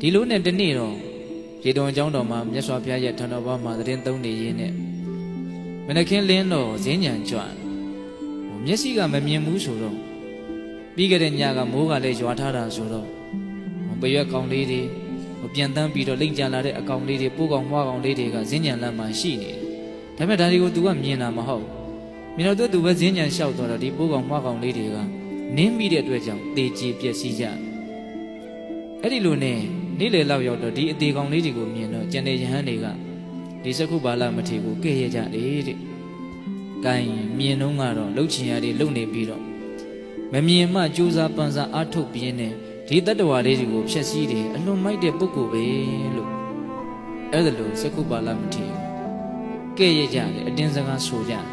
ဒီလိုနဲ့တနေ့တော့ရေတုံအကြောင်းတော်မှာမြတ်စွာဘုရားရဲ့ထံတော်ဘာမှာသတင်းသုံးနေရင်းနဲ့မနခင်လင်းတော်ဈဉ္ဉံကြွဟိုမျက်စိကမမြင်ဘူးဆိုတော့ပြီးခဲ့တဲ့ညကမိုးကလည်းရွာထားတာဆိုတော့ဟိုပရွက်ကောင်လေးတွေဟိုပြန်တန်းပြီးတော့လိမ့်ကြလာတဲ့အကောင်လေးတွေပိုးကောင်မွားကောင်လေးတွေကဈဉ္ဉံလမ်းမှာရှိနေတယ်ဒါပေမဲ့ဒါတွေကို तू ကမြင်တာမဟုတ်ဘူးမြင်တော့ तू ပဲဈဉ္ဉံလျှောက်သွားတော့ဒီပိုးကောင်မွားကောင်လေးတွေကနင်းမိတဲ့အတွက်ကြောင့်တေချီပျက်စီးကြတယ် အဲ့ဒီလိုနဲ့နေ့လေလောက်ရောက်တော့ဒီအသေးကောင်လေးတွေကိုမြင်တော့ကျန်တဲ့ယဟန်တွေကဒီစကုပါလမထေကိုကဲ့ရဲ့ကြတယ်တဲ့။ကိုင်းမြင်တော့ကတော့လှုပ်ချင်ရတွေလှုပ်နေပြီးတော့မမြင်မှကြိုးစားပန်းစားအားထုတ်ပြင်းနေဒီတတ္တဝါလေးတွေကိုဖျက်ဆီးတယ်အလွန်မိုက်တဲ့ပုဂ္ဂိုလ်ပဲလို့အဲ့ဒါလို့စကုပါလမထေကဲ့ရဲ့ကြတယ်အတင်းစကားဆိုကြတယ်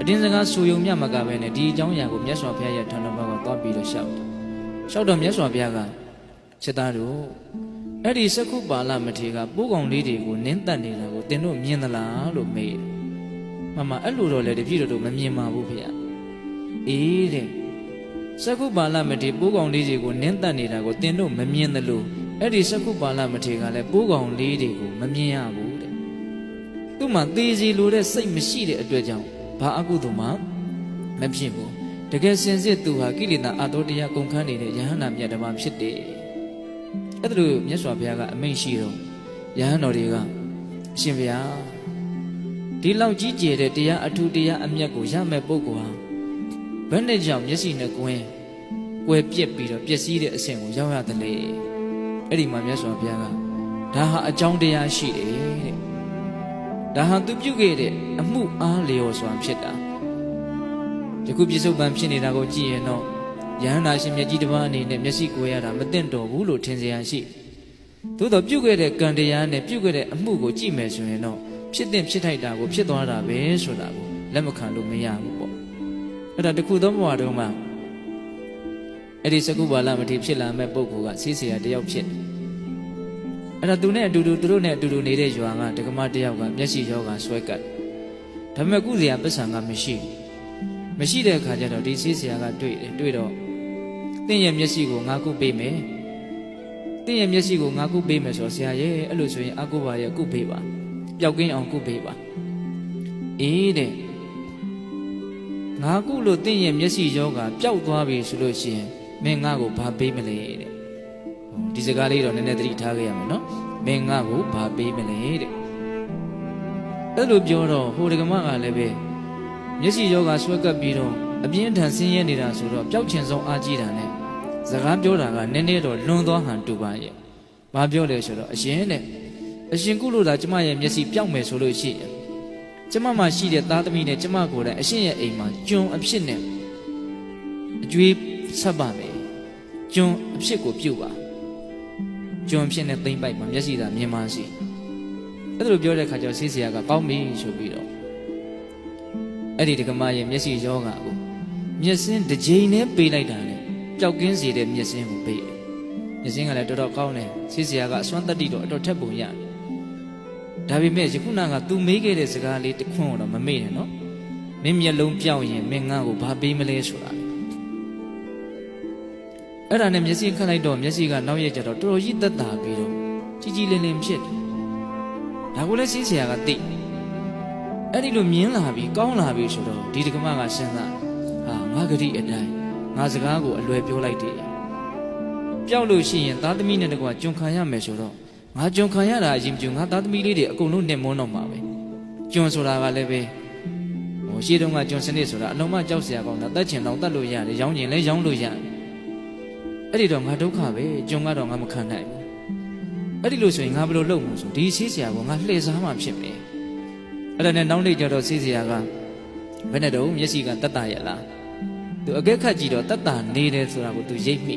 အတင်းစကားဆိုယုံမြတ်မကပဲနဲ့ဒီအကြောင်းအရာကိုမြတ်စွာဘုရားရဲ့ထံတော်ဘက်ကသွားပြီးတော့ရှောက်တယ်လျှောက်တော့မြတ်စွာဘုရားက ချက်သားတို့အဲ့ဒီစက္ခုပါဠမထေရကပိုးကောင်လေးတွေကိုနင်းတက်နေတာကိုသင်တို့မြင်သလားလို့မေးတယ်။မမအဲ့လိုတော့လေတပြည့်တော်တို့မမြင်ပါဘူးဖေ။အေးတဲ့စက္ခုပါဠမထေရပိုးကောင်လေးတွေကိုနင်းတက်နေတာကိုသင်တို့မမြင်သလိုအဲ့ဒီစက္ခုပါဠမထေရကလည်းပိုးကောင်လေးတွေကိုမမြင်ရဘူးတဲ့။သူ့မှာသေစီလိုတဲ့စိတ်မရှိတဲ့အတွက်ကြောင့်ဘာအကုသိုလ်မှမဖြစ်ဘူး။တကယ်စင်စစ်သူဟာကိလေသာအတောတရားကုန်ခန်းနေတဲ့ယဟန္တာမြတ်ဓမ္မဖြစ်တယ်။ အဲ့ဒါလို့မြတ်စွာဘုရားကအမိန့်ရှိတော့ယဟန်တော်တွေကအရှင်ဘုရားဒီလောက်ကြီးကျယ်တဲ့တရားအထူးတရားအမြတ်ကိုရမဲ့ပုဂ္ဂိုလ်ဟာဘယ်နဲ့ကြောင့်မျက်စိနဲ့ကွင်းကွယ်ပြက်ပြီးတော့ပျက်စီးတဲ့အဆင့်ကိုရောက်ရတယ်လေ။အဲ့ဒီမှာမြတ်စွာဘုရားကဒါဟာအကြောင်းတရားရှိတယ်တဲ့။ဒါဟာသူပြုခဲ့တဲ့အမှုအားလျော်စွာဖြစ်တာ။ယခုပြစ္ဆုတ်ပံဖြစ်နေတာကိုကြည့်ရင်တော့ ယဟန္တာရှင်မြတ်ကြီးတစ်ပါးအနေနဲ့မျက်စိကိုရတာမသိတော့ဘူးလို့ထင်စရာရှိသို့တော့ပြုတ်ခဲ့တဲ့ကံတရားနဲ့ပြုတ်ခဲ့တဲ့အမှုကိုကြည့်မယ်ဆိုရင်တော့ဖြစ်တဲ့ဖြစ်ထိုက်တာကိုဖြစ်သွားတာပဲဆိုတာကိုလက်မခံလို့မရဘူးပေါ့အဲ့ဒါတခုသောဘဝတုန်းမှာအဲ့ဒီစကုပါလမထေဖြစ်လာမဲ့ပုဂ္ဂိုလ်ကဆေးဆရာတယောက်ဖြစ်တယ်အဲ့ဒါသူနဲ့အတူတူသူတို့နဲ့အတူတူနေတဲ့ရွာကဒကမတယောက်ကမျက်စိယောဂါဆွဲကတ်ဒါပေမဲ့ကုစရာပစ္ဆံကမရှိဘူးမရှိတဲ့အခါကျတော့ဒီဆေးဆရာကတွေ့တယ်တွေ့တော့ တင့်ရဲ့မျက်စိကိုငါကုပေးမယ်တင့်ရဲ့မျက်စိကိုငါကုပေးမယ်ဆိုတော့ဆရာရဲ့အဲ့လိုဆိုရင်အကုပါရဲ့ကုပေးပါပျောက်ကင်းအောင်ကုပေးပါအေးတဲ့ငါကုလို့တင့်ရဲ့မျက်စိယောဂပျောက်သွားပြီဆိုလို့ရှိရင်မင်းငါ့ကိုဘာပေးမလဲတဲ့ဟိုဒီစကားလေးတော့နည်းနည်းသတိထားခဲ့ရမယ်နော်မင်းငါ့ကိုဘာပေးမလဲတဲ့အဲ့လိုပြောတော့ဟိုဒကမကလည်းပဲမျက်စိယောဂဆွဲကပ်ပြီးတော့အပြင်းအထန်ဆင်းရဲနေတာဆိုတော့ပျောက်ချင်ဆုံးအားကြီးတာနဲ့ စကားပြောတာကနည်းနည်းတော့လွန်သွားဟန်တူပါရဲ့။ဘာပြောလဲဆိုတော့အရှင်တဲ့အရှင်ကုလို့သာကျမရဲ့မျက်စိပျောက်မယ်ဆိုလို့ရှိရင်ကျမမှာရှိတဲ့သားသမီးနဲ့ကျမကိုယ်တိုင်အရှင်ရဲ့အိမ်မှာကျွန်အဖြစ်နဲ့အကျွေးဆက်ပါမယ်။ကျွန်အဖြစ်ကိုပြုတ်ပါ။ကျွန်အဖြစ်နဲ့သိမ့်ပိုက်ပါမျက်စိသာမြင်ပါစီ။အဲ့ဒါလိုပြောတဲ့ခါကျတော့ဆေးဆရာကကောင်းပြီဆိုပြီးတော့အဲ့ဒီဒကမရဲ့မျက်စိယောဂါကိုမျက်စင်းတစ်ကြိမ်နဲ့ပေးလိုက်တာလေ ပျောက်ကင်းစေတဲ့မျက်စင်းကိုပေးတယ်မျက်စင်းကလည်းတော်တော်ကောင်းတယ်ဆေးဆရာကအစွမ်းတတ္တိတော့အတော်ထက်ပုံရတယ်ဒါပေမဲ့ယခုနက तू မေးခဲ့တဲ့စကားလေးတစ်ခွန်းတော့မမေ့နဲ့နော်မင်းမျက်လုံးပြောင်းရင်မင်းငါ့ကိုဘာပေးမလဲဆိုတာလေအဲ့ဒါနဲ့မျက်စိခတ်လိုက်တော့မျက်စိကနောက်ရက်ကျတော့တော်တော်ကြီးသက်သာပြီးတော့ကြီးကြီးလင်းလင်းဖြစ်တယ်ဒါကိုလည်းဆေးဆရာကသိတယ်အဲ့ဒီလိုမြင်လာပြီကောင်းလာပြီဆိုတော့ဒီဒကမကစဉ်းစားဟာငါဂတိအတိုင်း ငါစကားကိုအလွယ်ပြောလိုက်တယ်ပျောက်လို့ရှိရင်သားသမီးနဲ့တကွာကျွန်ခံရမယ်ဆိုတော့ငါကျွန်ခံရတာအရင်ကျွန်ငါသားသမီးလေးတွေအကုန်လုံးနှင်မွန်းတော့မှာပဲကျွန်ဆိုတာကလည်းပဲဟိုရှေ့တုန်းကကျွန်စနစ်ဆိုတာအလုံးမကြောက်စရာကောင်းတာတတ်ချင်တော့တတ်လို့ရတယ်ရောင်းချင်လဲရောင်းလို့ရတယ်အဲ့ဒီတော့ငါဒုက္ခပဲကျွန်ကတော့ငါမခံနိုင်ဘူးအဲ့ဒီလိုဆိုရင်ငါဘယ်လိုလုပ်မလဲဆိုဒီဆေးဆရာကငါလှည့်စားမှဖြစ်မယ်အဲ့ဒါနဲ့နောက်နေ့ကျတော့ဆေးစရာကဘယ်နဲ့တော့မျက်စိကတတ်တာရလား သူအကက်ခတ်ကြည့်တော့တတ်တာနေတယ်ဆိုတာကိုသူရိပ်မိ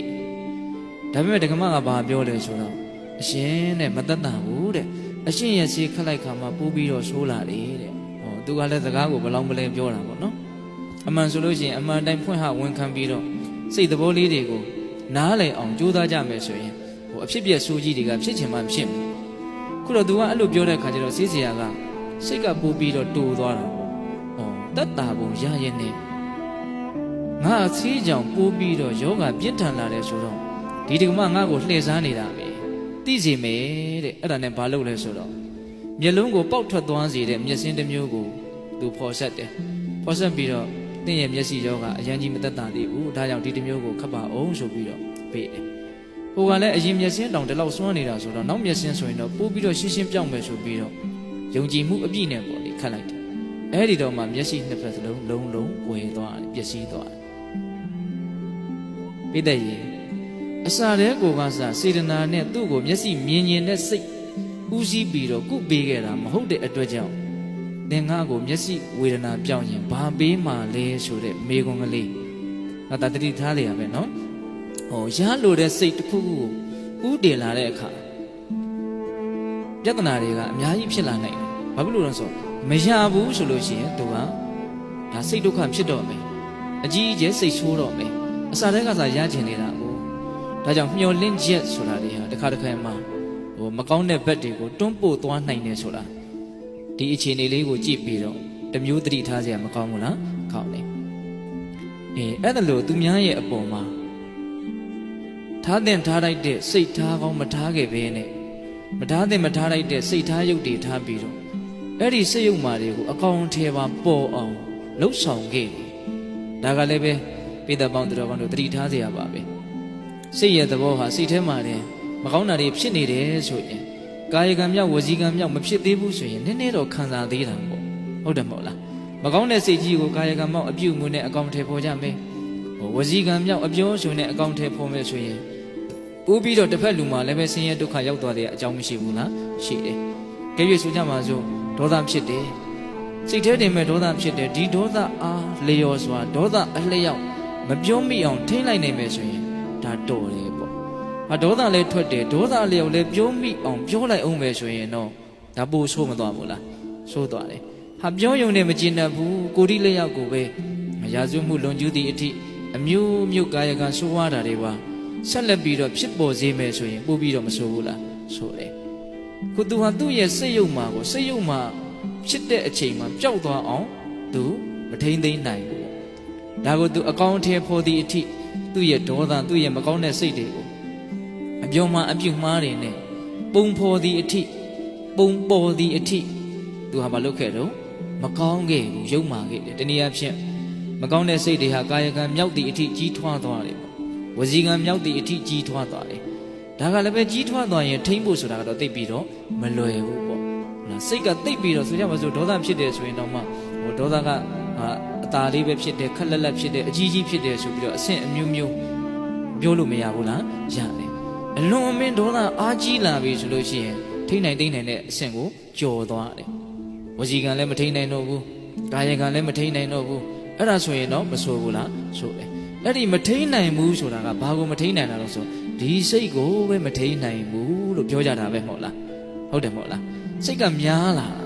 ဒါပေမဲ့ဒကမကဘာပြောလဲဆိုတော့အရှင်တဲ့မတတ်တာဘူးတဲ့အရှင်ရဲ့ဆေးခတ်လိုက်ခါမှပိုးပြီးတော့ဆိုးလာတယ်တဲ့ဟောသူကလည်းစကားကိုဘလောင်ပလဲပြောတာပေါ့နော်အမှန်ဆိုလို့ရှိရင်အမှန်တိုင်းဖွင့်ဟဝန်ခံပြီးတော့စိတ်သဘောလေးတွေကိုနားလည်အောင်ကြိုးစားကြမယ်ဆိုရင်ဟိုအဖြစ်ပြက်ဆိုးကြီးတွေကဖြစ်ချင်မှဖြစ်မယ်ခုတော့သူကအဲ့လိုပြောတဲ့ခါကျတော့ဆေးစရာကစိတ်ကပိုးပြီးတော့တူသွားတာ။ဩတတ်တာပုံရရင်နဲ့ ငါအသေးကြောင့်ပိုးပြီးတော့ယောဂပြင်းထန်လာတယ်ဆိုတော့ဒီတက္ကမငါ့ကိုလှည့်စားနေတာပဲသိစီမယ်တဲ့အဲ့ဒါနဲ့ဘာလုပ်လဲဆိုတော့မျက်လုံးကိုပေါက်ထွက်သွားစေတဲ့မျက်စင်းတစ်မျိုးကိုသူဖော်ဆက်တယ်ဖော်ဆက်ပြီးတော့တင့်ရဲ့မျက်စိရောကအရန်ကြီးမသက်သာသေးဘူးဒါကြောင့်ဒီတစ်မျိုးကိုခတ်ပါအောင်ဆိုပြီးတော့ပေးတယ်ဟိုကလည်းအရင်မျက်စင်းတောင်တလောက်စွန့်နေတာဆိုတော့နောက်မျက်စင်းဆိုရင်တော့ပို့ပြီးတော့ရှင်းရှင်းပြောင်းမယ်ဆိုပြီးတော့ယုံကြည်မှုအပြည့်နဲ့ပေါ့လေခတ်လိုက်တယ်အဲ့ဒီတော့မှမျက်စိနှစ်ဖက်စလုံးလုံးလုံးဝယ်သွားတယ်ပျက်စီးသွားတယ် ပိတဲ့ရေအစာတဲ့ကိုကစားစေတနာနဲ့သူ့ကိုမျက်စိမြင်မြင်နဲ့စိတ်ဦးစီးပြီးတော့ကုပေးခဲ့တာမဟုတ်တဲ့အတွက်ကြောင့်သင်္ဃာကိုမျက်စိဝေဒနာပြောင်းရင်ဘာပေးမှလဲဆိုတဲ့မေခွန်းကလေးငါတတိထားလေရပဲနော်ဟောရလိုတဲ့စိတ်တစ်ခုခုကိုဥတည်လာတဲ့အခါပြဿနာတွေကအများကြီးဖြစ်လာနိုင်တယ်ဘာဖြစ်လို့လဲဆိုတော့မရဘူးဆိုလို့ရှိရင်သူကဒါစိတ်ဒုက္ခဖြစ်တော့မယ်အကြီးအကျယ်စိတ်ဆိုးတော့မယ် အစာတဲ့ကစားရချင်နေတာကိုဒါကြောင့်မျောလင့်ချက်ဆိုတာတွေဟာတစ်ခါတစ်ခါမှဟိုမကောင်းတဲ့ဘက်တွေကိုတွန်းပို့သွားနိုင်တယ်ဆိုတာဒီအခြေအနေလေးကိုကြည့်ပြီးတော့တစ်မျိုးသတိထားစရာမကောင်းဘူးလားကောင်းတယ်အေးအဲ့ဒါလို့သူများရဲ့အပေါ်မှာထားတဲ့ထားလိုက်တဲ့စိတ်ထားကောင်းမထားခဲ့ဘဲနဲ့မထားတဲ့မထားလိုက်တဲ့စိတ်ထားရုပ်တွေထားပြီးတော့အဲ့ဒီစိတ်ရုပ်မာတွေကိုအကောင်ထဲပါပေါ်အောင်လှုပ်ဆောင်ခဲ့တယ်ဒါကလည်းပဲ ပိဿပေါင်းတော်ကောင်းတို့သတိထားစရာပါပဲစိတ်ရဲ့သဘောဟာစိတ်ထဲမှာတင်မကောင်းတာတွေဖြစ်နေတယ်ဆိုရင်ကာယကံမြောက်ဝစီကံမြောက်မဖြစ်သေးဘူးဆိုရင်နည်းနည်းတော့ခံစားသေးတာပေါ့ဟုတ်တယ်မဟုတ်လားမကောင်းတဲ့စိတ်ကြီးကိုကာယကံမြောက်အပြုတ်မှုနဲ့အကောင်ထဲပေါ်ကြမယ်ဟိုဝစီကံမြောက်အပြောဆိုနဲ့အကောင်ထဲပေါ်မယ်ဆိုရင်ပို့ပြီးတော့တစ်ဖက်လူမှာလည်းပဲဆင်းရဲဒုက္ခရောက်သွားတဲ့အကြောင်းမရှိဘူးလားရှိတယ်ကြည့်ရဆိုကြမှာဆိုဒေါသဖြစ်တယ်စိတ်ထဲတင်မဲ့ဒေါသဖြစ်တယ်ဒီဒေါသအားလျော်စွာဒေါသအလျောက် မပြောမိအောင်ထိမ့်လိုက်နိုင်မယ်ဆိုရင်ဒါတော်တယ်ပေါ့ဟာဒေါသလည်းထွက်တယ်ဒေါသအလျောက်လည်းပြောမိအောင်ပြောလိုက်အောင်ပဲဆိုရင်တော့ဒါပို့ဆိုးမသွားဘူးလားဆိုးသွားတယ်ဟာပြောယုံနဲ့မကျင်တတ်ဘူးကိုဒီလျောက်ကိုပဲရာဇဝမှုလွန်ကျူးသည့်အထိအမျိုးမျိုးကာယကံဆိုးဝါးတာတွေပါဆက်လက်ပြီးတော့ဖြစ်ပေါ်စေမယ်ဆိုရင်ပို့ပြီးတော့မဆိုးဘူးလားဆိုတယ်ကိုသူဟာသူ့ရဲ့စိတ်ယုံမှာကိုစိတ်ယုံမှာဖြစ်တဲ့အချိန်မှာပျောက်သွားအောင်သူမထိန်သိမ်းနိုင်ဘူး ဒါကိုသူအကောင်းထဲဖော်သည့်အထိသူ့ရဲ့ဒေါသသူ့ရဲ့မကောင်းတဲ့စိတ်တွေကိုအပြောမှအပြုတ်မှားတွေနဲ့ပုံဖော်သည့်အထိပုံပေါ်သည့်အထိသူဟာမလုပ်ခဲ့တော့မကောင်းခဲ့ဘူးယုံမာခဲ့တယ်တနည်းအားဖြင့်မကောင်းတဲ့စိတ်တွေဟာကာယကံမြောက်သည့်အထိကြီးထွားသွားတယ်ပေါ့ဝစီကံမြောက်သည့်အထိကြီးထွားသွားတယ်ဒါကလည်းပဲကြီးထွားသွားရင်ထိမ့်ဖို့ဆိုတာကတော့သိပြီးတော့မလွယ်ဘူးပေါ့နော်စိတ်ကသိပြီးတော့ဆိုကြပါစို့ဒေါသဖြစ်တယ်ဆိုရင်တော့မှဟိုဒေါသကဟာအ ตาလေးပဲဖြစ်တယ်ခက်လက်လက်ဖြစ်တယ်အကြီးကြီးဖြစ်တယ်ဆိုပြီးတော့အဆင့်အမျိုးမျိုးပြောလို့မရဘူးလားရတယ်အလွန်အမင်းဒေါသအားကြီးလာပြီဆိုလို့ရှိရင်ထိနိုင်သိမ့်နိုင်တဲ့အဆင့်ကိုကျော်သွားတယ်ဝစီကံလည်းမထိနိုင်တော့ဘူးကာယကံလည်းမထိနိုင်တော့ဘူးအဲ့ဒါဆိုရင်တော့မဆိုးဘူးလားဆိုတယ်အဲ့ဒီမထိနိုင်ဘူးဆိုတာကဘာကိုမထိနိုင်တာလို့ဆိုဒီစိတ်ကိုပဲမထိနိုင်ဘူးလို့ပြောကြတာပဲမဟုတ်လားဟုတ်တယ်မဟုတ်လားစိတ်ကများလာတာ